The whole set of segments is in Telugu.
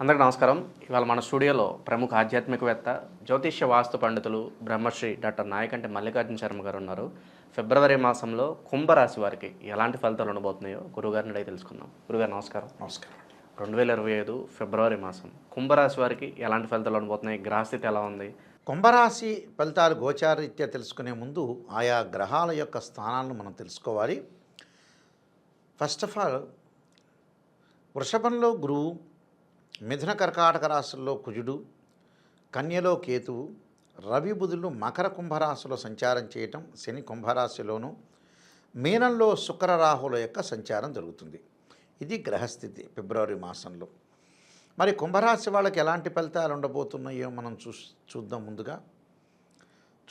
అందరికీ నమస్కారం. ఇవాళ మన స్టూడియోలో ప్రముఖ ఆధ్యాత్మికవేత్త జ్యోతిష్య వాస్తు పండితులు బ్రహ్మశ్రీ డాక్టర్ నాయకంటి మల్లికార్జున శర్మ గారు ఉన్నారు. ఫిబ్రవరి మాసంలో కుంభరాశి వారికి ఎలాంటి ఫలితాలు ఉండబోతున్నాయో గురుగారిని అడిగి తెలుసుకుందాం. గురుగారు నమస్కారం. నమస్కారం. రెండు వేల ఇరవై ఐదు ఫిబ్రవరి మాసం కుంభరాశి వారికి ఎలాంటి ఫలితాలు ఉండబోతున్నాయి? గ్రహస్థితి ఎలా ఉంది? కుంభరాశి ఫలితాలు గోచారీత్యా తెలుసుకునే ముందు ఆయా గ్రహాల యొక్క స్థానాలను మనం తెలుసుకోవాలి. ఫస్ట్ ఆఫ్ ఆల్ వృషభంలో గురువు మిథున కర్కాటక రాశుల్లో కుజుడు కన్యలో కేతువు రవి బుధులు మకర కుంభరాశిలో సంచారం చేయటం శని కుంభరాశిలోను మీనంలో శుక్ర రాహుల యొక్క సంచారం జరుగుతుంది. ఇది గ్రహస్థితి ఫిబ్రవరి మాసంలో. మరి కుంభరాశి వాళ్ళకి ఎలాంటి ఫలితాలు ఉండబోతున్నాయో మనం చూ చూద్దాం ముందుగా.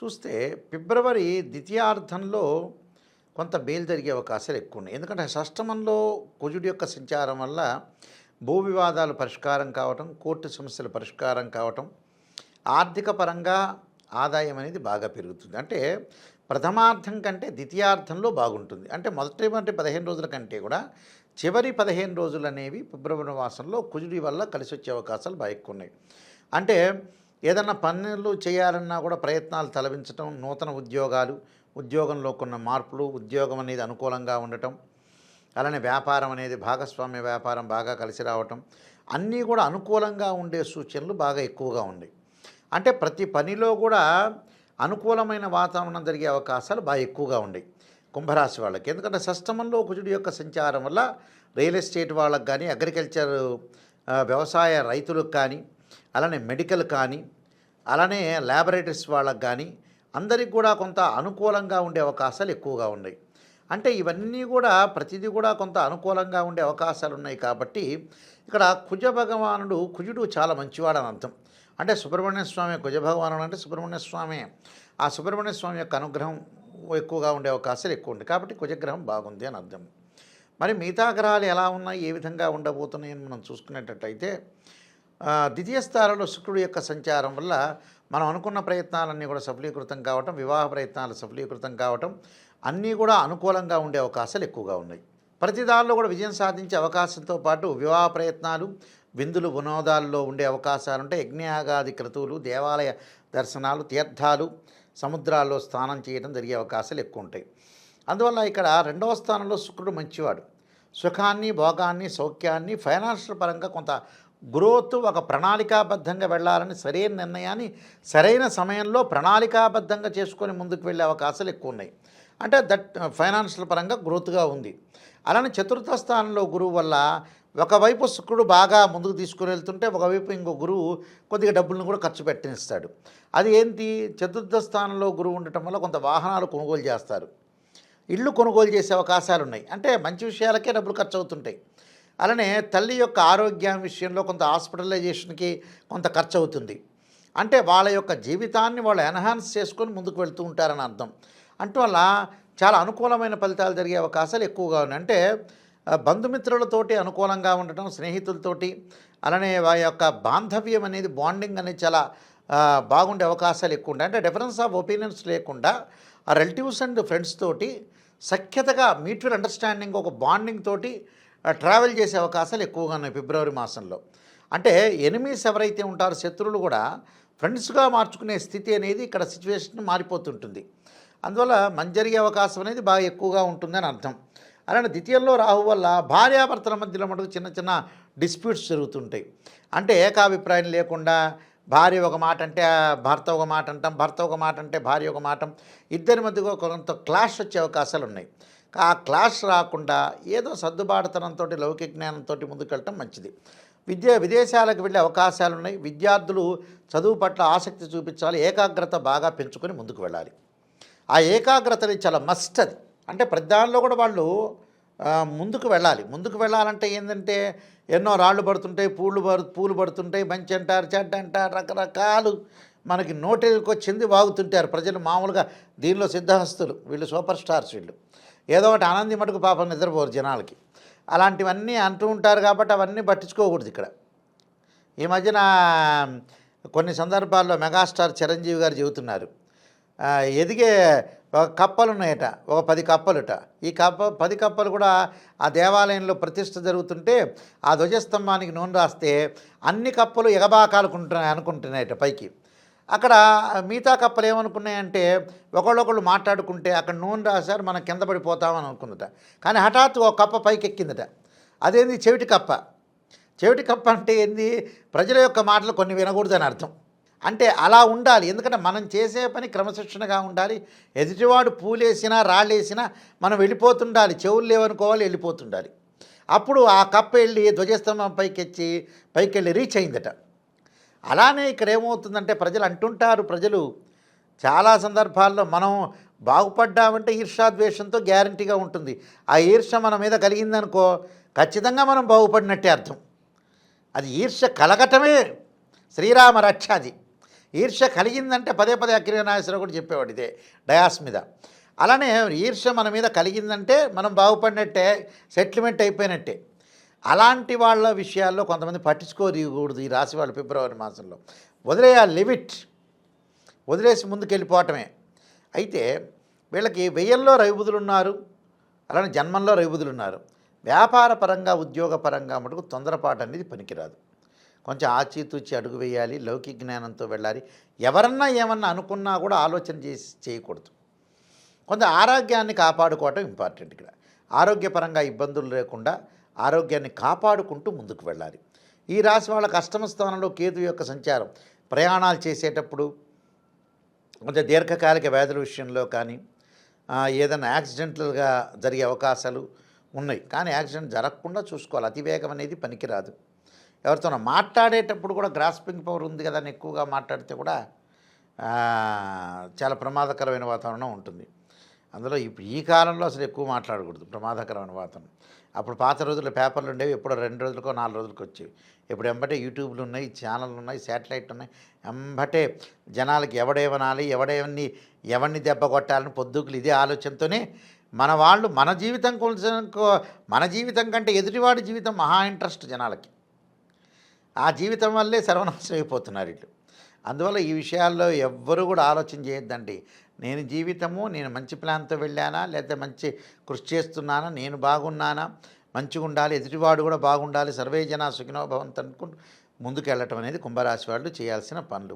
చూస్తే ఫిబ్రవరి ద్వితీయార్థంలో కొంత బేలు జరిగే అవకాశాలు ఎక్కువ ఉన్నాయి. ఎందుకంటే షష్టమంలో కుజుడి యొక్క సంచారం వల్ల భూ వివాదాలు పరిష్కారం కావటం కోర్టు సమస్యల పరిష్కారం కావటం ఆర్థిక పరంగా ఆదాయం అనేది బాగా పెరుగుతుంది. అంటే ప్రథమార్థం కంటే ద్వితీయార్థంలో బాగుంటుంది. అంటే మొదటి మొదటి పదిహేను రోజుల కంటే కూడా చివరి పదిహేను రోజులు అనేవి ఫిబ్రవరి మాసంలో కుజుడి వల్ల కలిసి వచ్చే అవకాశాలు బాగా ఎక్కువ ఉన్నాయి. అంటే ఏదన్నా పనులు చేయాలన్నా కూడా ప్రయత్నాలు తలవించటం నూతన ఉద్యోగాలు ఉద్యోగంలో కొన్న మార్పులు ఉద్యోగం అనేది అనుకూలంగా ఉండటం అలానే వ్యాపారం అనేది భాగస్వామ్య వ్యాపారం బాగా కలిసి రావటం అన్నీ కూడా అనుకూలంగా ఉండే సూచనలు బాగా ఎక్కువగా ఉన్నాయి అంటే ప్రతి పనిలో కూడా అనుకూలమైన వాతావరణం జరిగే అవకాశాలు బాగా ఎక్కువగా ఉన్నాయి కుంభరాశి వాళ్ళకి. ఎందుకంటే సష్టమంలో కుజుడి యొక్క సంచారం వల్ల రియల్ ఎస్టేట్ వాళ్ళకి కానీ అగ్రికల్చర్ వ్యవసాయ రైతులకు కానీ అలానే మెడికల్ కానీ అలానే ల్యాబొరేటరీస్ వాళ్ళకి కానీ అందరికి కూడా కొంత అనుకూలంగా ఉండే అవకాశాలు ఎక్కువగా ఉన్నాయి అంటే ఇవన్నీ కూడా ప్రతిదీ కూడా కొంత అనుకూలంగా ఉండే అవకాశాలు ఉన్నాయి కాబట్టి ఇక్కడ కుజ భగవానుడు కుజుడు చాలా మంచివాడని అర్థం. అంటే సుబ్రహ్మణ్య స్వామి కుజ భగవానుడు అంటే సుబ్రహ్మణ్య స్వామి ఆ సుబ్రహ్మణ్య స్వామి యొక్క అనుగ్రహం ఎక్కువగా ఉండే అవకాశాలు ఎక్కువ ఉంటాయి కాబట్టి కుజగ్రహం బాగుంది అని అర్థం. మరి మిగతా గ్రహాలు ఎలా ఉన్నాయి? ఏ విధంగా ఉండబోతున్నాయని మనం చూసుకునేటట్టయితే ద్వితీయ స్థానంలో శుక్రుడు యొక్క సంచారం వల్ల మనం అనుకున్న ప్రయత్నాలన్నీ కూడా సఫలీకృతం కావటం వివాహ ప్రయత్నాలు సఫలీకృతం కావటం అన్నీ కూడా అనుకూలంగా ఉండే అవకాశాలు ఎక్కువగా ఉన్నాయి. ప్రతి దానిలో కూడా విజయం సాధించే అవకాశంతో పాటు వివాహ ప్రయత్నాలు విందులు వినోదాల్లో ఉండే అవకాశాలు ఉంటాయి యజ్ఞయాగాది క్రతువులు దేవాలయ దర్శనాలు తీర్థాలు సముద్రాల్లో స్నానం చేయడం జరిగే అవకాశాలు ఎక్కువ ఉంటాయి. అందువల్ల ఇక్కడ రెండవ స్థానంలో శుక్రుడు మంచివాడు. సుఖాన్ని భోగాన్ని సౌఖ్యాన్ని ఫైనాన్షియల్ పరంగా కొంత గ్రోత్ ఒక ప్రణాళికాబద్ధంగా వెళ్ళాలని సరైన నిర్ణయాన్ని సరైన సమయంలో ప్రణాళికాబద్ధంగా చేసుకొని ముందుకు వెళ్ళే అవకాశాలు ఎక్కువ ఉన్నాయి అంటే దట్ ఫైనాన్షియల్ పరంగా గ్రోత్గా ఉంది. అలానే చతుర్థ స్థానంలో గురువు వల్ల ఒకవైపు శుక్రుడు బాగా ముందుకు తీసుకుని వెళ్తుంటే ఒకవైపు ఇంకో గురువు కొద్దిగా డబ్బులను కూడా ఖర్చు పెట్టినిస్తాడు. అది ఏంటి? చతుర్థ స్థానంలో గురువు ఉండటం వల్ల కొంత వాహనాలు కొనుగోలు చేస్తారు. ఇల్లు కొనుగోలు చేసే అవకాశాలు ఉన్నాయి అంటే మంచి విషయాలకే డబ్బులు ఖర్చు అవుతుంటాయి అలానే తల్లి యొక్క ఆరోగ్యం విషయంలో కొంత హాస్పిటలైజేషన్కి కొంత ఖర్చు అవుతుంది అంటే వాళ్ళ యొక్క జీవితాన్ని వాళ్ళు ఎన్హాన్స్ చేసుకొని ముందుకు వెళ్తూ ఉంటారని అర్థం. అంటవల్ల చాలా అనుకూలమైన ఫలితాలు జరిగే అవకాశాలు ఎక్కువగా ఉన్నాయి. అంటే బంధుమిత్రులతోటి అనుకూలంగా ఉండటం స్నేహితులతోటి అలానే వారి యొక్క బాంధవ్యం అనేది బాండింగ్ అనేది చాలా బాగుండే అవకాశాలు ఎక్కువ ఉంటాయి అంటే డిఫరెన్స్ ఆఫ్ ఒపీనియన్స్ లేకుండా ఆ రిలేటివ్స్ అండ్ ఫ్రెండ్స్ తోటి సఖ్యతగా మ్యూచువల్ అండర్స్టాండింగ్ ఒక బాండింగ్ తోటి ట్రావెల్ చేసే అవకాశాలు ఎక్కువగా ఉన్నాయి ఫిబ్రవరి మాసంలో. అంటే ఎనిమీస్ ఎవరైతే ఉంటారో శత్రువులు కూడా ఫ్రెండ్స్గా మార్చుకునే స్థితి అనేది ఇక్కడ సిచ్యువేషన్ మారిపోతుంటుంది. అందువల్ల మంచి జరిగే అవకాశం అనేది బాగా ఎక్కువగా ఉంటుందని అర్థం. అలానే ద్వితీయంలో రాహు వల్ల భార్యాభర్తల మధ్యలో మటుకు చిన్న చిన్న డిస్ప్యూట్స్ జరుగుతుంటాయి. అంటే ఏకాభిప్రాయం లేకుండా భార్య ఒక మాట అంటే భర్త ఒక మాట అంటాం భర్త ఒక మాట అంటే భార్య ఒక మాట ఇద్దరి మధ్య కొంత క్లాష్ వచ్చే అవకాశాలు ఉన్నాయి. ఆ క్లాష్ రాకుండా ఏదో సర్దుబాటుతనంతో లౌకిక జ్ఞానంతో ముందుకెళ్ళటం మంచిది. విద్య విదేశాలకు వెళ్ళే అవకాశాలు ఉన్నాయి విద్యార్థులు చదువు పట్ల ఆసక్తి చూపించాలి ఏకాగ్రత బాగా పెంచుకొని ముందుకు వెళ్ళాలి. ఆ ఏకాగ్రత అనేది చాలా మస్ట్ అది. అంటే ప్రతి దానిలో కూడా వాళ్ళు ముందుకు వెళ్ళాలి. ముందుకు వెళ్ళాలంటే ఏంటంటే ఎన్నో రాళ్ళు పడుతుంటాయి పూలు పడు పూలు పడుతుంటాయి మంచి అంటారు చెడ్డ అంటారు రకరకాలు మనకి నోటికి వచ్చింది వాగుతుంటారు. ప్రజలు మామూలుగా దీనిలో సిద్ధహస్తులు వీళ్ళు సూపర్ స్టార్స్ వీళ్ళు. ఏదో ఒకటి ఆనంది మటుకు పాపం నిద్రపోరు జనాలకి. అలాంటివన్నీ అంటూ ఉంటారు కాబట్టి అవన్నీ పట్టించుకోకూడదు ఇక్కడ. ఈ మధ్యన కొన్ని సందర్భాల్లో మెగాస్టార్ చిరంజీవి గారు చెబుతున్నారు. ఎదిగే ఒక కప్పలు ఉన్నాయట ఒక పది కప్పలుట. ఈ కప్ప పది కప్పలు కూడా ఆ దేవాలయంలో ప్రతిష్ట జరుగుతుంటే ఆ ధ్వజస్తంభానికి నూనె రాస్తే అన్ని కప్పలు ఎగబాకాలుకుంటున్నాయి అనుకుంటున్నాయట పైకి. అక్కడ మిగతా కప్పలు ఏమనుకున్నాయంటే ఒకళ్ళొకళ్ళు మాట్లాడుకుంటే అక్కడ నూనె రాశారు మనం కింద పడిపోతామని అనుకుందట కానీ హఠాత్తు ఒక కప్ప పైకి ఎక్కిందట అదేంది చెవిటి కప్ప? చెవిటి కప్ప అంటే ఏంది? ప్రజల యొక్క మాటలు కొన్ని వినకూడదని అర్థం. అంటే అలా ఉండాలి. ఎందుకంటే మనం చేసే పని క్రమశిక్షణగా ఉండాలి. ఎదుటివాడు పూలేసినా రాళ్ళేసినా మనం వెళ్ళిపోతుండాలి. చెవులు లేవనుకోవాలి వెళ్ళిపోతుండాలి. అప్పుడు ఆ కప్ప వెళ్ళి ధ్వజస్తంభం పైకి ఎచ్చి పైకి వెళ్ళి రీచ్ అయిందట. అలానే ఇక్కడ ఏమవుతుందంటే ప్రజలు అంటుంటారు ప్రజలు చాలా సందర్భాల్లో మనం బాగుపడ్డామంటే ఈర్షాద్వేషంతో గ్యారంటీగా ఉంటుంది. ఆ ఈర్ష మన మీద కలిగిందనుకో ఖచ్చితంగా మనం బాగుపడినట్టే అర్థం. అది ఈర్ష కలగటమే శ్రీరామ రక్షాది ఈర్ష కలిగిందంటే పదే పదే అక్కిరనాగేశ్వరరావు కూడా చెప్పేవాడు ఇదే డయాస్ మీద. అలానే ఈర్ష మన మీద కలిగిందంటే మనం బాగుపడినట్టే సెటిల్మెంట్ అయిపోయినట్టే. అలాంటి వాళ్ళ విషయాల్లో కొంతమంది పట్టించుకోకూడదు ఈ రాశి వాళ్ళు ఫిబ్రవరి మాసంలో. వదిలేయాలి లిమిట్. వదిలేసి ముందుకెళ్ళిపోవటమే. అయితే వీళ్ళకి వెయ్యల్లో రవిబుధులు ఉన్నారు అలానే జన్మంలో రవిబుధులు ఉన్నారు. వ్యాపార పరంగా ఉద్యోగ పరంగా మటుకు తొందరపాటు అనేది పనికిరాదు. కొంచెం ఆచితూచి అడుగు వేయాలి లౌకిక జ్ఞానంతో వెళ్ళాలి. ఎవరన్నా ఏమన్నా అనుకున్నా కూడా ఆలోచన చేసి చేయకూడదు. కొంత ఆరోగ్యాన్ని కాపాడుకోవటం ఇంపార్టెంట్ ఇక్కడ. ఆరోగ్యపరంగా ఇబ్బందులు లేకుండా ఆరోగ్యాన్ని కాపాడుకుంటూ ముందుకు వెళ్ళాలి. ఈ రాశి వాళ్ళ అష్టమ స్థానంలో కేతు యొక్క సంచారం. ప్రయాణాలు చేసేటప్పుడు కొంచెం దీర్ఘకాలిక వ్యాధుల విషయంలో కానీ ఏదైనా యాక్సిడెంట్లుగా జరిగే అవకాశాలు ఉన్నాయి. కానీ యాక్సిడెంట్ జరగకుండా చూసుకోవాలి. అతివేగం అనేది పనికిరాదు. ఎవరితోనో మాట్లాడేటప్పుడు కూడా గ్రాస్పింగ్ పవర్ ఉంది కదా అని ఎక్కువగా మాట్లాడితే కూడా చాలా ప్రమాదకరమైన వాతావరణం ఉంటుంది. అందులో ఇప్పుడు ఈ కాలంలో అసలు ఎక్కువ మాట్లాడకూడదు. ప్రమాదకరమైన వాతావరణం. అప్పుడు పాత రోజుల్లో పేపర్లు ఉండేవి ఎప్పుడో రెండు రోజులకో నాలుగు రోజులకు వచ్చేవి. ఇప్పుడు ఎంబటే యూట్యూబ్లు ఉన్నాయి ఛానళ్ళు ఉన్నాయి శాటిలైట్ ఉన్నాయి. ఎంబటే జనాలకి ఎవడేమనాలి ఎవడేమని ఎవరిని దెబ్బ కొట్టాలని పొద్దుకులు ఇదే ఆలోచనతోనే మన వాళ్ళు మన జీవితం కొంచెం మన జీవితం కంటే ఎదుటివాడి జీవితం మహా ఇంట్రెస్ట్ జనాలకి. ఆ జీవితం వల్లే సర్వనాశనం అయిపోతున్నారు వీళ్ళు. అందువల్ల ఈ విషయాల్లో ఎవ్వరూ కూడా ఆలోచన చేయొద్దండి. నేను జీవితము నేను మంచి ప్లాన్తో వెళ్ళానా లేదా మంచి కృషి చేస్తున్నానా నేను బాగున్నానా మంచిగా ఉండాలి ఎదుటివాడు కూడా బాగుండాలి సర్వే జన సుఖినో భవంతు అనుకుంటూ ముందుకు వెళ్ళటం అనేది కుంభరాశి వాళ్ళు చేయాల్సిన పనులు.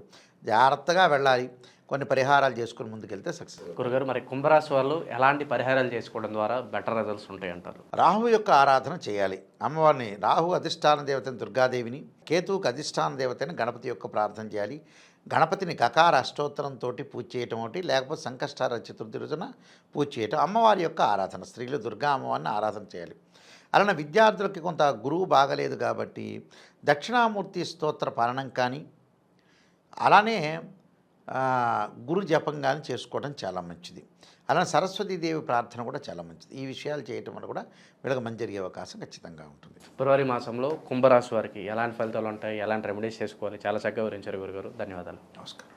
జాగ్రత్తగా వెళ్ళాలి. కొన్ని పరిహారాలు చేసుకుని ముందుకెళ్తే సక్సెస్ గురుగారు మరి కుంభరాశి వాళ్ళు ఎలాంటి పరిహారాలు చేసుకోవడం ద్వారా బెటర్ రిజల్ట్స్ ఉంటాయి అంటారు రాహు యొక్క ఆరాధన చేయాలి. అమ్మవారిని రాహు అధిష్టాన దేవతని దుర్గాదేవిని కేతువుకు అధిష్టాన దేవతని గణపతి యొక్క ప్రార్థన చేయాలి. గణపతిని కకార అష్టోత్తరంతో పూజ చేయటం ఒకటి లేకపోతే సంకష్టార చతుర్థి రోజున పూజ చేయటం. అమ్మవారి యొక్క ఆరాధన స్త్రీలు దుర్గా అమ్మవారిని ఆరాధన చేయాలి. అలానే విద్యార్థులకి కొంత గురువు బాగలేదు కాబట్టి దక్షిణామూర్తి స్తోత్ర పాలనం కానీ అలానే గురు జపం కానీ చేసుకోవడం చాలా మంచిది. అలానే సరస్వతీదేవి ప్రార్థన కూడా చాలా మంచిది. ఈ విషయాలు చేయటం వల్ల కూడా వీళ్ళకి మంచి జరిగే అవకాశం ఖచ్చితంగా ఉంటుంది. ఫిబ్రవరి మాసంలో కుంభరాశి వారికి ఎలాంటి ఫలితాలు ఉంటాయి? ఎలాంటి రెమెడీస్ చేసుకోవాలి? చాలా చక్కగా వివరించారు గురుగారు. ధన్యవాదాలు. నమస్కారం.